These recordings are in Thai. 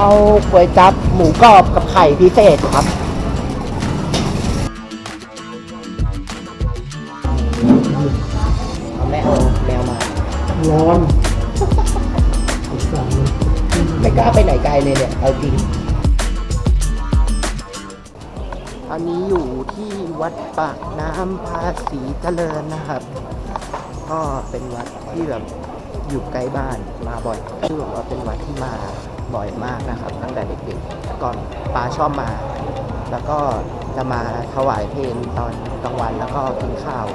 เอาก๋วยจับหมูกรอบกับไข่พิเศษครับ เอาแม่เอาแมวมา ร้อนไม่กล้าไปไหนไกลเลยเนี่ย เอาจริง อันนี้อยู่ที่วัดปากน้ำภาษีเจริญนะครับ ก็เป็นวัดที่แบบอยู่ใกล้บ้านมาบ่อยคือแบบว่าเป็นวัดที่มา บ่อยมากนะครับ ตั้งแต่เด็กๆก่อนป้าชอบมา แล้วก็จะมาถวายเพลงตอนกลางวันแล้วก็กินข้าว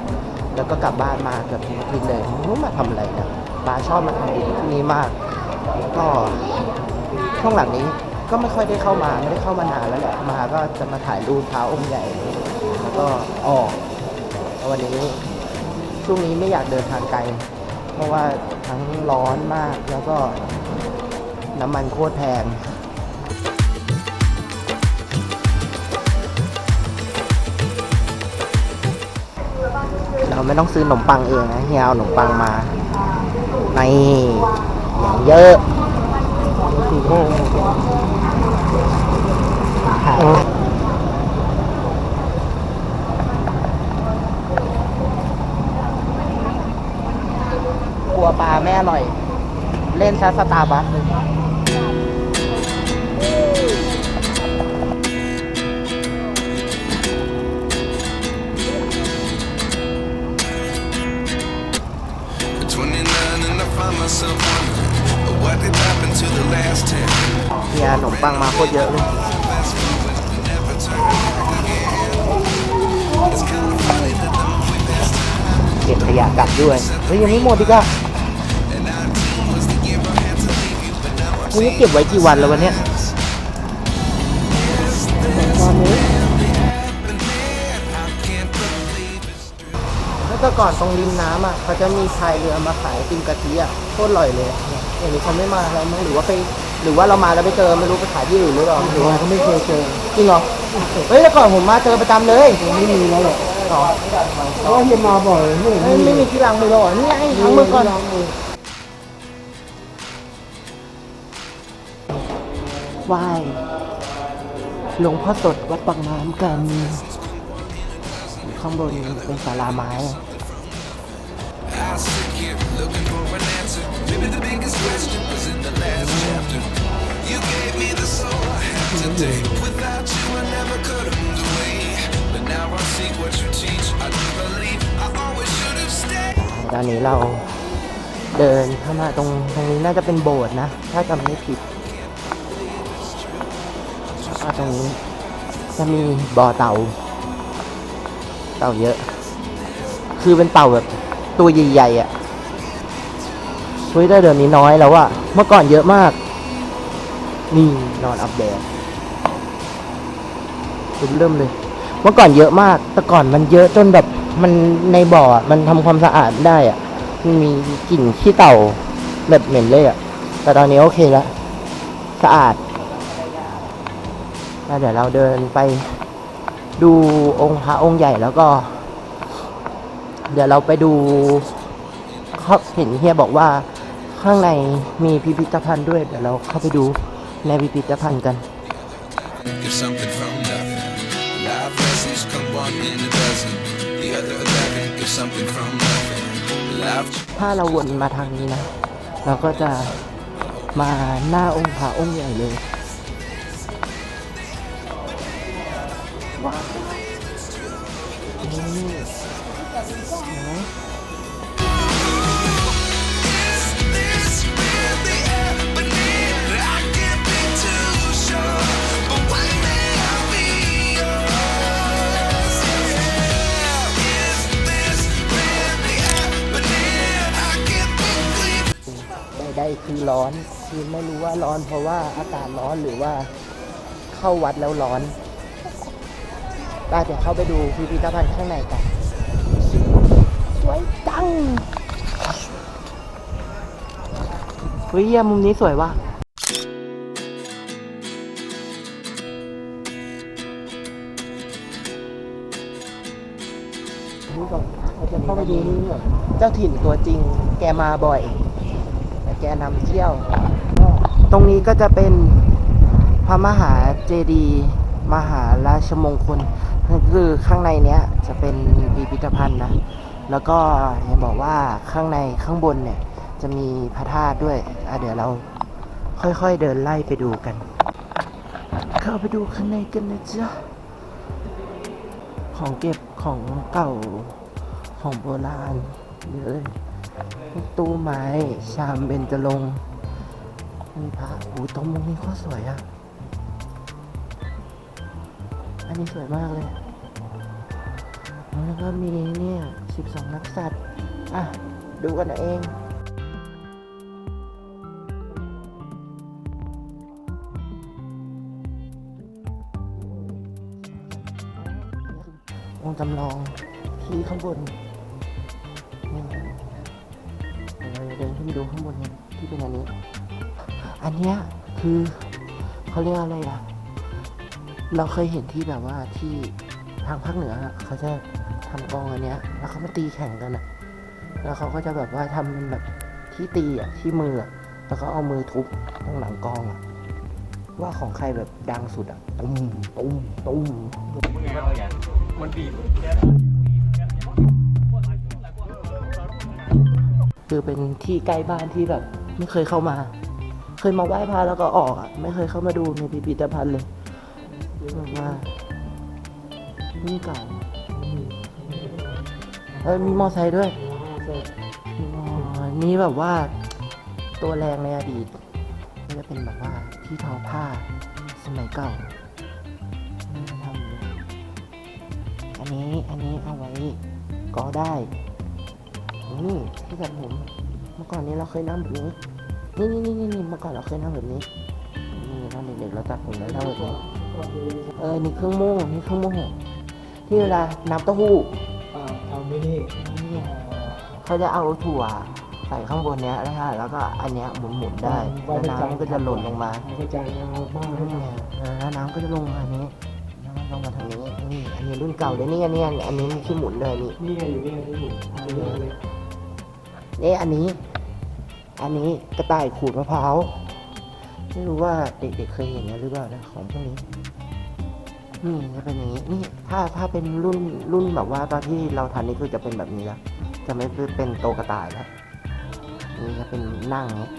แล้วก็กลับบ้านมาเกือบทุกทีเลยไม่รู้มาทำอะไรนะป้าชอบมาทำบุญที่นี่มากก็ช่วงหลังนี้ก็ไม่ค่อยได้เข้ามาไม่ได้เข้ามานานแล้วแหละมาก็จะมาถ่ายรูปเท้าองค์ใหญ่แล้วก็ออกวันนี้ช่วงนี้ไม่อยากเดินทางไกล เพราะว่าทั้งร้อนมากแล้วก็ น้ำมันโคตรแพงเราไม่ต้องซื้อขนมปังเองนะเฮียเอาขนมปังมา ในอย่างเยอะสี่ห้ากลัวปลาไม่อร่อย เล่นซะสตาร์บัคเลย myself wondering what did happen to the last 10. เฮียขนมปังมาโคตรเยอะเลย Fast forward, we never turn back again. It's kind of funny that the more we pass time, เก็บขยะกลับด้วยเฮ้ยยังไม่หมดอีกอะ and our team was to give our hand to leave you, but now I'm วันนี้เก็บไว้กี่วันแล้ววันเนี้ย แล้วก็ก่อนตรงริมน้ำอะเขาจะมีพายเรือมาขายติมกะทิอะโคตรอร่อยเลยเนี่ยอย่างนี้เขาไม่มาแล้วมั้งหรือว่าไป หรือว่าเรามาแล้วไปเจอไม่รู้ไปขายที่อื่นหรือเปล่าหรือว่าเขาไม่เคยเจอจริงเหรอเฮ้ยแล้วก่อนผมมาเจอประจำเลยไม่มีแล้วหรอกอ๋อเพราะว่าเฮียมาบ่อยไม่เห็นเฮ้ยไม่มีที่ล้างมือหรอนี่ไงล้างมือก่อนล้างมือไหว้หลวงพ่อสดวัดปากน้ำกันอยู่ข้างบนเป็นศาลาไม้ me the biggest question was in the last chapter. You gave me the soul I have today. Without you, I never could have moved away. But now I see what you teach. I do believe I always should have stayed. ตอนนี้เราเดินเข้ามาตรงตรงนี้น่าจะเป็นโบสถ์นะ ถ้าจำไม่ผิดวก็ตรงนี้จะมีบ่อเต่า เต่าเยอะ คือเป็นเต่าแบบตัวใหญ่ๆอะ่ะ เฮ้ยแต่เดี๋ยวนี้น้อยแล้วอะเมื่อก่อนเยอะมาก นี่นอนอัปเดตเริ่มเลย เมื่อก่อนเยอะมาก แต่ก่อนมันเยอะจนแบบมันในบ่อมันทำความสะอาดได้อะมันมีกลิ่นขี้เต่าแบบเหม็นเลยอะแต่ตอนนี้โอเคแล้วสะอาดแล้วเดี๋ยวเราเดินไปดูองค์พระองค์ใหญ่แล้วก็ เดี๋ยวเราไปดูเขาเห็นเฮียบอกว่า ข้างในมีพิพิธภัณฑ์ด้วย เดี๋ยวเราเข้าไปดูในพิพิธภัณฑ์กัน Give something from nothing. Life lessons come one in a dozen. The other eleven give something from nothing. Life ถ้าเราวนมาทางนี้นะ เราก็จะมาหน้าองค์พระองค์ใหญ่เลยว้าวนี่เห็นไหม ใดๆคือร้อน คือไม่รู้ว่าร้อนเพราะว่าอากาศร้อนหรือว่าเข้าวัดแล้วร้อนไปเดี๋ยวเข้าไปดูพิพิธภัณฑ์ข้างในกัน สวยจัง เฮ้ยเหี้ยมุมนี้สวยว่ะนี่ก่อนเราจะเข้าไปดูนี่ก่อนเจ้าถิ่นตัวจริง แกมาบ่อย แกนำเที่ยว ตรงนี้ก็จะเป็นพระมหาเจดีย์มหาราชมงคลคือข้างในเนี้ยจะเป็นพิพิธภัณฑ์นะ แล้วก็เห็นบอกว่าข้างในข้างบนเนี่ยจะมีพระธาตุด้วยอะเดี๋ยวเราค่อยๆเดินไล่ไปดูกัน เข้าไปดูข้างในกันนะจ๊ะ ของเก็บของเก่าของโบราณเยอะเลย ตู้ไม้ ชามเบญจรงค์มีพระอูตรงมุมนี้ก็สวยอะ อันนี้สวยมากเลย แล้วก็มีเนี่ย 12 นักสัตว์ อะ ดูกันเององค์จำลองที่ข้างบน ขึ้นไปดูข้างบนกันที่เป็นอันนี้ อันเนี้ยคือเขาเรียกอะไรอะ เราเคยเห็นที่แบบว่าที่ทางภาคเหนือเขาจะทำกองอันเนี้ย แล้วเขามาตีแข่งกันอะ แล้วเขาก็จะแบบว่าทำเป็นแบบที่ตีอะที่มืออะแล้วก็เอามือทุบตรงหลังกองอะว่าของใครแบบดังสุดอะตุ้มตุ้มตุ้มมันตี คือเป็นที่ใกล้บ้านที่แบบ ไม่เคยเข้ามา เคยมาไหว้พระแล้วก็ออกอะไม่เคยเข้ามาดูในพิพิธภัณฑ์เลยแบบว่านี่เก่าเออมีมอไซค์ด้วยอ๋อนี่แบบว่า ตัวแรงในอดีตก็จะเป็นแบบว่าที่ทอผ้าสมัยเก่านี่เขาทำเลยอันนี้อันนี้เอาไว้ก็ได้ นี่ที่แบบผมเมื่อก่อนนี้เราเคยนั่งแบบนี้นี่นี่นี่นี่นี่เมื่อก่อนเราเคยนั่งแบบนี้ นี่ตอนเด็กๆเราตัดผมแล้วนั่งแบบนี้ เออ นี่เครื่องโม่นี่เครื่องโม่ที่เวลาน้ำเต้าหู้อ่าเอาไม่นี่นี่เขาจะเอาถั่วใส่ข้างบนเนี้ยนะฮะแล้วก็อันเนี้ยหมุนๆได้แล้วน้ำก็จะหล่นลงมากระจายเอาบ้างให้นี่หน่อยเออแล้วน้ำก็จะลงมาอันนี้น้ำมันลงมาทางนี้นี่อันนี้รุ่นเก่าเลยนี่อันนี้อันนี้มีที่หมุนเลยนี่นี่ไงอยู่นี่ไงที่อยู่อันนี้เลย นี่อันนี้ อันนี้กระต่ายขูดมะพร้าว ไม่รู้ว่าเด็กๆเคยเห็นหรือเปล่านะของพวกนี้ นี่จะเป็นอย่างนี้ นี่ถ้าถ้าเป็นรุ่นรุ่นแบบว่าตอนที่เราทันนี่คือจะเป็นแบบนี้แล้ว จะไม่เป็นโตกระต่ายแล้ว นี่จะเป็นนั่งอย่างนี้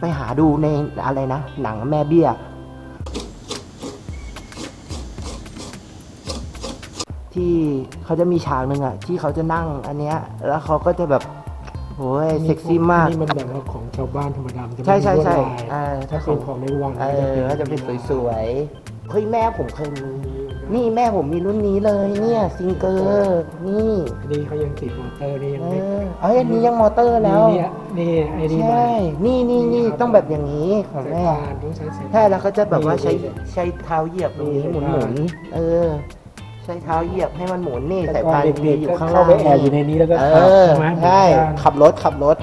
ไปหาดูในอะไรนะ หนังแม่เบี้ยที่เขาจะมีฉากหนึ่งอะที่เขาจะนั่งอันเนี้ยแล้วเขาก็จะแบบ โอ้ยเซ็กซี่มาก นี่มันแบบว่าของชาวบ้านธรรมดามันจะไม่ใช่ใช่ใช่มีลวดลายเออถ้าถ้าเป็นขขอองงในวังเออก็จะเป็นสวยๆเฮ้ยแม่ผมเคยมีนี่แม่ผมมีรุ่นนี้เลยเนี่ยซิงเกอร์นี่อันนี้เขายังติดมอเตอร์นี่ยังเอไม่อเอ้ยอันนี้ยังมอเตอร์แล้ว นี่เนี่ยนี่ไอ้นี่ใช่ นี่นี่นี่ต้องแบบอย่างนี้ของสายแม่พานต้องใช้สายใช่แล้วก็จะแบบว่าใช้นี่ใช้เท้าเหยียบตรงนี้หมุนหมุนๆเออ ใช้เท้าเหยียบให้มันหมุนนี่แต่สายก่อนพานเด็กอๆยู่ก็ข้างเข้าล่างไปแอบอยู่ในนี้แล้วก็เอขับอใช่ไหมใช่เหมือนกันขับรถขับรถ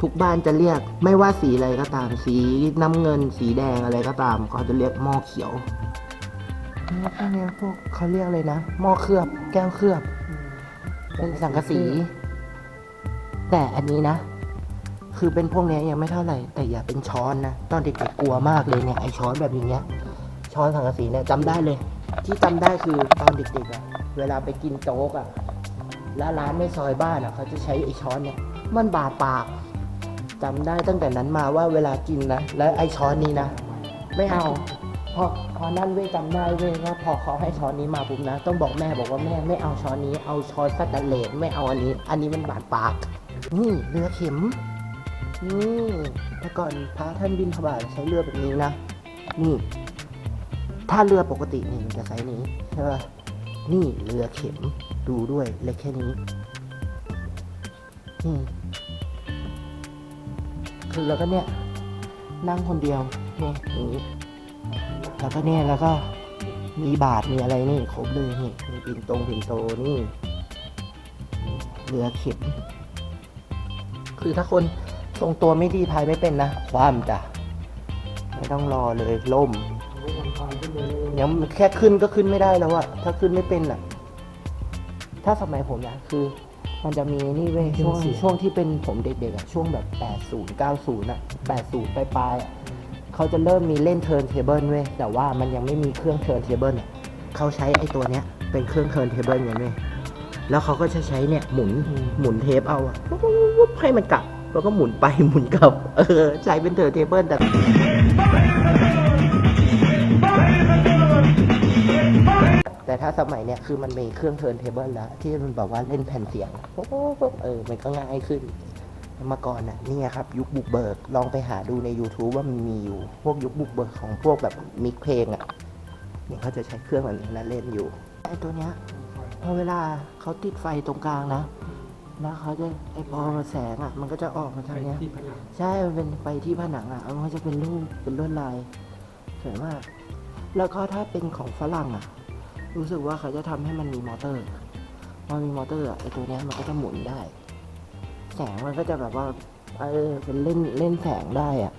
ทุกบ้านจะเรียกไม่ว่าสีอะไรก็ตาม สีน้ำเงิน สีแดงอะไรก็ตามเขาจะเรียกหม้อเขียวแล้วพวกเนี้ยพวกเขาเรียกอะไรนะหม้อเคลือบ แก้วเคลือบ เป็นสังกะสี แต่อันนี้นะ คือเป็นพวกเนี้ยยังไม่เท่าไหร่ แต่อย่าเป็นช้อนนะ ตอนเด็กๆกลัวมากเลยเนี่ยไอช้อนแบบอย่างเงี้ย ช้อนสังกะสีเนี่ยจำได้เลย ที่จำได้คือตอนเด็กๆอะเวลาไปกินโจ๊กอะแล้วร้านในซอยบ้านอะเขาจะใช้ไอช้อนเนี่ย มันบาดปากจำได้ตั้งแต่นั้นมาว่าเวลากินนะ แล้วไอช้อนนี้นะ ไม่เอา พอพอนั่นเว้ยจำได้เว้ยว่าพอเขาให้ช้อนนี้มาปุ๊บนะ ต้องบอกแม่บอกว่าแม่ไม่เอาช้อนนี้ เอาช้อนสแตนเลสไม่เอาอันนี้ อันนี้มันบาดปาก นี่เรือเข็ม นี่แต่ก่อนพระท่านบินทบาทใช้เรือแบบนี้นะ นี่ ถ้าเรือปกตินี่มันจะไซส์นี้ใช่ป่ะนี่เรือเข็มดูด้วยเล็กแค่นี้นี่คือแล้วก็เนี่ย นั่งคนเดียวเนี่ยอย่างนี้แล้วก็เนี่ยแล้วก็มีบาทมีอะไรนี่ครบเลยนี่มีปิ่นตรงปิ่นโตนี่เรือเข็มคือถ้าคนทรงตัวไม่ดีพายไม่เป็นนะ ความจ้ะไม่ต้องรอเลยล่ม ยังแค่ขึ้นก็ขึ้นไม่ได้แล้วอะถ้าขึ้นไม่เป็นอะถ้าสมัยผมนะคือ มันจะมีนี่เว้ยช่วงช่วงที่เป็นผมเด็กๆอะช่วงแบบ 80 90อะ80ปลายๆอะเขาจะเริ่มมีเล่นเทิร์นเทเบิลเว้ยแต่ว่ามันยังไม่มีเครื่องเทิร์นเทเบิลเขาใช้ไอ้ตัวเนี้ย เป็นเครื่องเทิร์นเทเบิลอย่างเว้ยแล้วเขาก็จะใช้เนี่ยหมุนหมุนเทปเอาอะวุ๊บวุ๊บวุ๊บให้มันกลับแล้วก็หมุนไปหมุนกลับ เออใช้เป็นเทิร์นเทเบิลแต่ แต่ถ้าสมัยเนี้ยคือมันมีเครื่องเทิร์นเทเบิลแล้ว ที่มันแบบว่าเล่นแผ่นเสียงปุ๊บปุ๊บปุ๊บเออ มันก็ง่ายขึ้นเมื่อก่อนน่ะนี่ไงครับ ยุคบุกเบิกลองไปหาดูใน YouTube ว่ามันมีอยู่ พวกยุคบุกเบิกของพวกแบบมิกเพลงอะเนี่ยเขาจะใช้เครื่องแบบนี้นะเล่นอยู่ไอ้ตัวเนี้ยพอเวลาเขาติดไฟตรงกลางนะแล้วเขาจะไอ้พอแสงอะ มันก็จะออกมาไปทางเนี้ยที่ผนังใช่ มันเป็นไปที่ผนังอะมันก็จะเป็นรูปเป็นลวดลายสวยมากแล้วก็ถ้าเป็นของฝรั่งอะ รู้สึกว่าเขาจะทำให้มันมีมอเตอร์พอมีมอเตอร์อะไอตัวเนี้ยมันก็จะหมุนได้ แสงมันก็จะแบบว่าเออเป็นเล่นเล่นแสงได้อะ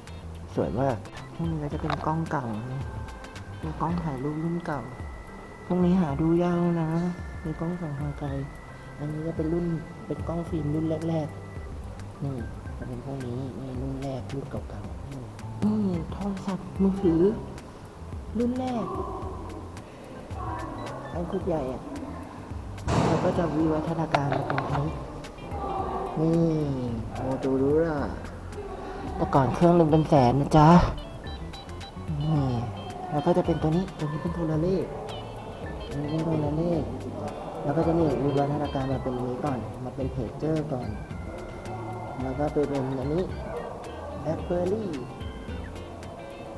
สวยมากพวกนี้ก็จะเป็นกล้องเก่าเป็นกล้องถ่ายรูปรุ่นเก่าพวกนี้หาดูยากนะมีกล้องส่องทางไกล อันนี้จะเป็นรุ่นเป็นกล้องฟิล์มรุ่นแรกๆนี่จะเป็นพวกนี้นี่รุ่นแรกรุ่นเก่าๆนี่โทรศัพท์มือถือรุ่นแรก อันคุดใหญ่อะแล้วก็จะวิวัฒนาการมาเป็นอันนี้นี่โมตูรูล่าแต่ก่อนเครื่องหนึ่งเป็นแสนนะจ๊ะนี่แล้วก็จะเป็นตัวนี้ตัวนี้เป็นโทรเลขนนี้เป็นโทรเลขแล้วก็จะนี่วิวัฒนาการมาเป็นนี้ก่อน มาเป็นเพจเจอร์ก่อน แล้วก็ไปเป็นอันนี้แบล็คเบอรี่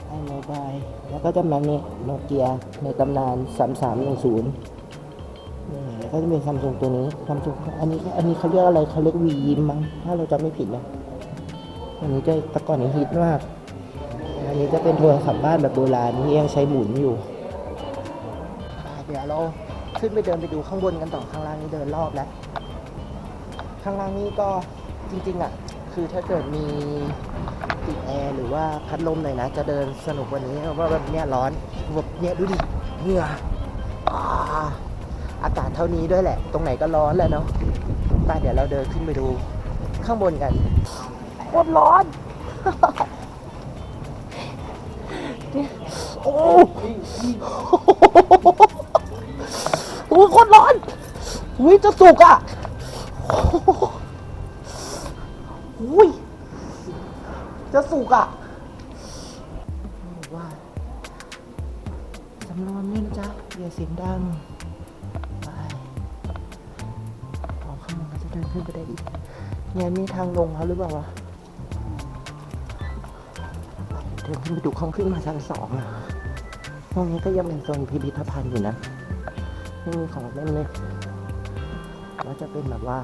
ไอโมบายแล้วก็จะมาเนี่ยโนเกียในตำนาน3310นี่แล้วก็จะมีซัมซุงตัวนี้ซัมซุงอันนี้อันนี้เขาเรียกอะไรเขาเรียกวียิมมั้งถ้าเราจำไม่ผิดนะอันนี้จะต่ก่อนฮิตมากอันนี้จะเป็นโทรศัพท์บ้านแบบโบราณที่ยังใช้หมุนอยู่เดี๋ยวเราขึ้นไปเดินไปดูข้างบนกันต่อข้างล่างนี้เดินรอบแล้ว ข้างล่างนี้ก็จริงๆอะ คือถ้าเกิดมีติดแอร์ ว่าพัดลมหน่อยนะ จะเดินสนุกว่านี้เพราะว่าแบบเนี้ยร้อนแบบเนี้ยดูดิเหงื่ออาอากาศเท่านี้ด้วยแหละ ตรงไหนก็ร้อนแหละเนาะไปเดี๋ยวเราเดินขึ้นไปดูข้างบนกันโคตรร้อนโอ้โหโอ้โหโคตรร้อนอุ้ยจะสุกอะอุ้ยจะสุกอะำรวมด้วยนะจ๊ะอย่าเสียงดังไปออข้างบนก็จะเดินขึ้นไปได้อีกเนี่ยมีทางลงเขาหรือเปล่าวะเดินขึ้นไปดูห้องขึ้นมาชั้นสองอะห้องนี้ก็ยังเป็นโซนพิพิธภัณฑ์อยู่นะไม่มีของเล่นเลยแล้วจะเป็นแบบว่า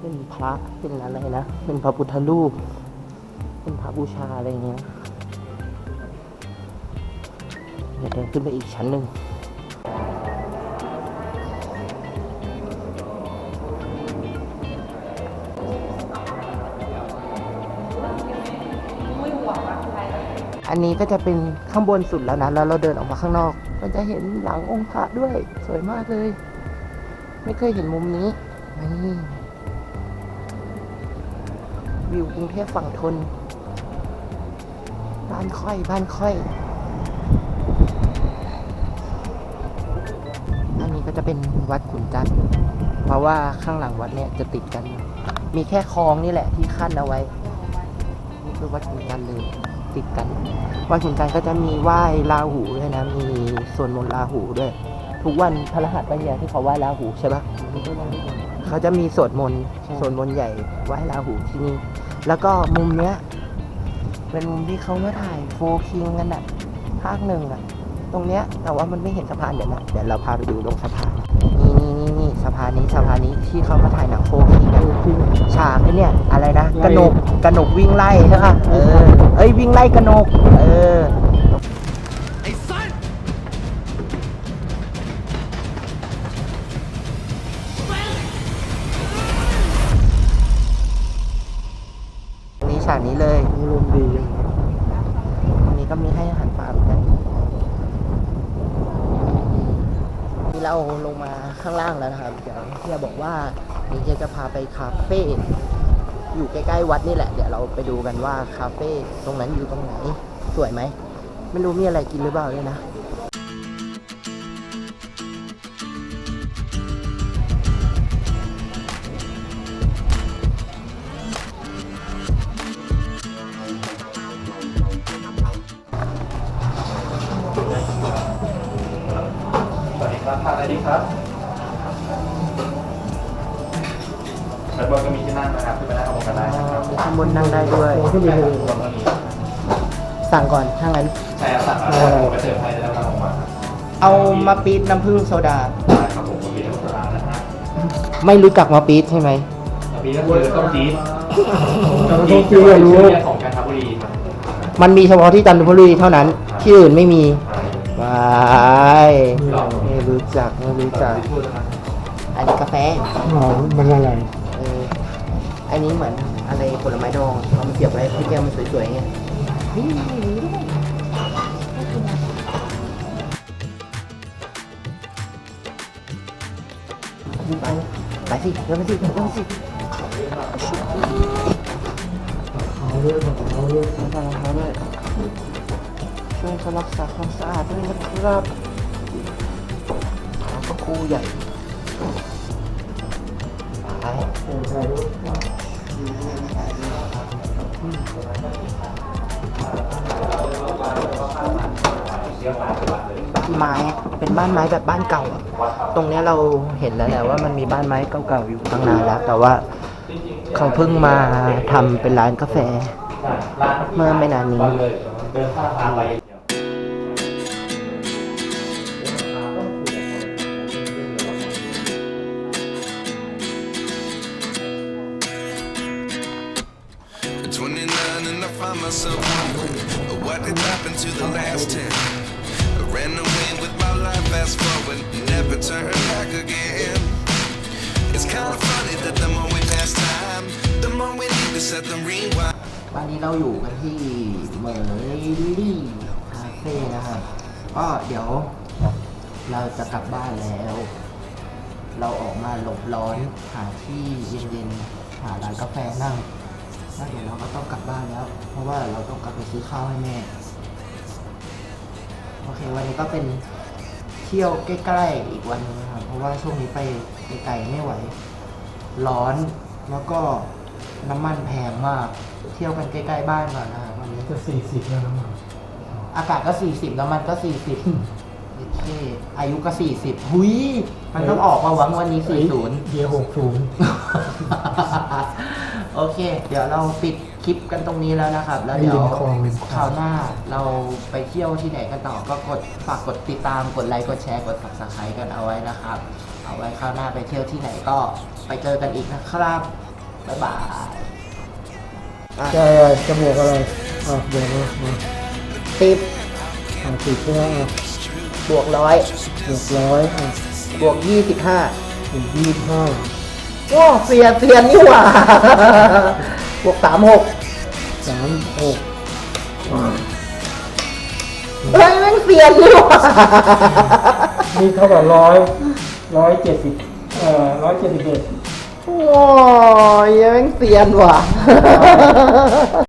เป็นพระเป็นอะไรนะ เป็นพระพุทธรูปเป็นพระบูชาอะไรเงี้ย เดี๋ยวเดินขึ้นไปอีกชั้นหนึ่งอันนี้ก็จะเป็นข้างบนสุดแล้วนะ แล้วเราเดินออกมาข้างนอก มันจะเห็นหลังองค์พระด้วย สวยมากเลย ไม่เคยเห็นมุมนี้ นี่ วิวกรุงเทพฝั่งทน บ้านค่อย บ้านค่อย ก็จะเป็นวัดขุนจันทร์เพราะว่าข้างหลังวัดเนี่ยจะติดกัน มีแค่คลองนี่แหละที่ขั้นเอาไว้นี่คือวัดขุนจันทร์เลยติดกัน วัดขุนจันทร์ก็จะมีไหว้ลาหูด้วยนะมีส่วนมนต์ลาหูด้วย ทุกวันพระรหัสวันใหญ่ที่เขาไหว้ลาหูใช่ปะเขาจะมีสวดมนต์สวดมนต์ใหญ่ไหว้ลาหูที่นี่แล้วก็มุมเนี้ยเป็นมุมที่เขามาถ่ายโฟคิงกันอะภาคหนึ่งอะ ตรงเนี้ยแต่ว่ามันไม่เห็นสะพานเดี๋ยวนะเดี๋ยวเราพาไปดูตรงสะพานนี่นี่นี่นี่สะพานนี้สะพานนี้ที่เขามาถ่ายหนังโฟคิงกันฉากไอ้เนี่ยอะไรนะกระหนกกระหนกวิ่งไล่ใช่ปะเออเอ้ยวิ่งไล่กระหนกเออไอ้สัสนี่ฉากนี้เลย อารมณ์ดีจัง ตรงนี้ก็มีให้อาหารปลาเหมือนกันนี่ เราลงมาข้างล่างแล้วนะครับ เดี๋ยวเฮียบอกว่าเดี๋ยวเฮียจะพาไปคาเฟ่อยู่ใกล้ๆวัดนี่แหละ เดี๋ยวเราไปดูกันว่าคาเฟ่ตรงนั้นอยู่ตรงไหน สวยไหม ไม่รู้มีอะไรกินหรือเปล่าด้วยนะ ครับทานอะไรดีครับชั้นบนก็มีที่นั่งนะครับขึ้นไปนั่งข้างบนกันได้นะครับมีข้างบนนั่งได้ด้วยโอ้ขึ้นไปเลยข้างบนก็มีสั่งก่อนถ้างั้น ใช่ครับสั่งแล้วผมไปเสิร์ฟให้แล้วนั่งลงมาครับเอามาปี๊ดน้ำผึ้งโซดา ได้ครับผมก็มีทั้งร้านนะฮะไม่รู้จักมาปี๊ดใช่ไหมแล้วมีก็คือต้มจี๊ดต้มจี๊ดก็รู้ชื่อเรียกของจันทบุรีครับ มันมีเฉพาะที่จันทบุรีเท่านั้น ที่อื่นไม่มี วายไม่รู้จักไม่รู้จักพูดนะครับอันนี้กาแฟอ๋อมันอะไรเอออันนี้เหมือนอะไรผลไม้ดองเอามาเสียบไว้ให้แก้วมันสวยๆไงนี่ไปไปสิเดี๋ยวไปสิเดี๋ยวไปสิเอาเรื่องเอาเรื่องทำรองเท้าด้วย ช่วยกันรักษาความสะอาดด้วยนะครับเขาก็คู่ใหญ่ไปใช่รู้ไม้เป็นบ้านไม้แบบบ้านเก่าอะตรงเนี้ยเราเห็นแล้วแหละว่ามันมีบ้านไม้เก่าๆอยู่ตั้งนานแล้ว แต่ว่าเขาเพิ่งมาทำเป็นร้านกาแฟ เมื่อไม่นานนี้ เดินข้ามทางไป find myself wondering what did happen to the last 10. I ran away with my life, fast forward, never turn back again. It's kind of funny that the more we pass time, the more we need to set the rewind. วันนี้เราอยู่กันที่เมอร์ลี่คาเฟ่นะครับก็เดี๋ยวเราจะกลับบ้านแล้ว เราออกมาหลบร้อนหาที่เย็นๆหาร้านกาแฟนั่ง แล้วเดี๋ยวเราก็ต้องกลับบ้านแล้ว เพราะว่าเราต้องกลับไปซื้อข้าวให้แม่โอเควันนี้ก็เป็นเที่ยวใกล้ๆอีกวันหนึงนะครับเพราะว่าช่วงนี้ไปไกลๆไม่ไหว ร้อนแล้วก็น้ำมันแพงมาก เที่ยวกันใกล้ๆบ้านก่อนนะครับวันนี้จะสี่สิบแล้วนะมั้งอากาศก็สี่สิบน้ำมันก็สี่สิบโอเคอายุก็สี่สิบหุยมันต้องออกมาหวังวันนี้สี่ศูนย์เยียหกศูนย์ โอเค เดี๋ยวเราปิดคลิปกันตรงนี้แล้วนะครับ แล้วเดี๋ยวคราวหน้าเราไปเที่ยวที่ไหนกันต่อ ก็กดฝากกดติดตาม กดไลค์ กดแชร์ กด subscribe กันเอาไว้นะครับ เอาไว้คราวหน้าไปเที่ยวที่ไหนก็ไปเจอกันอีกนะครับ บ๊ายบายจะจะบวกอะไรอะบวกเลยมาสิบอะสิบใช่ไหมอะบวกร้อยบวกร้อยอะบวกยี่สิบห้าบวกยี่สิบห้า โอ้เสียเสียนนี่หว่าบวกสามหกสามหกเฮ้ยแม่งเสียนนี่หว่านี่เท่ากับร้อยร้อยเจ็ดสิบเอ่อร้อยเจ็ดสิบเอ็ดโอ้ยแม่งเสียนว่ะ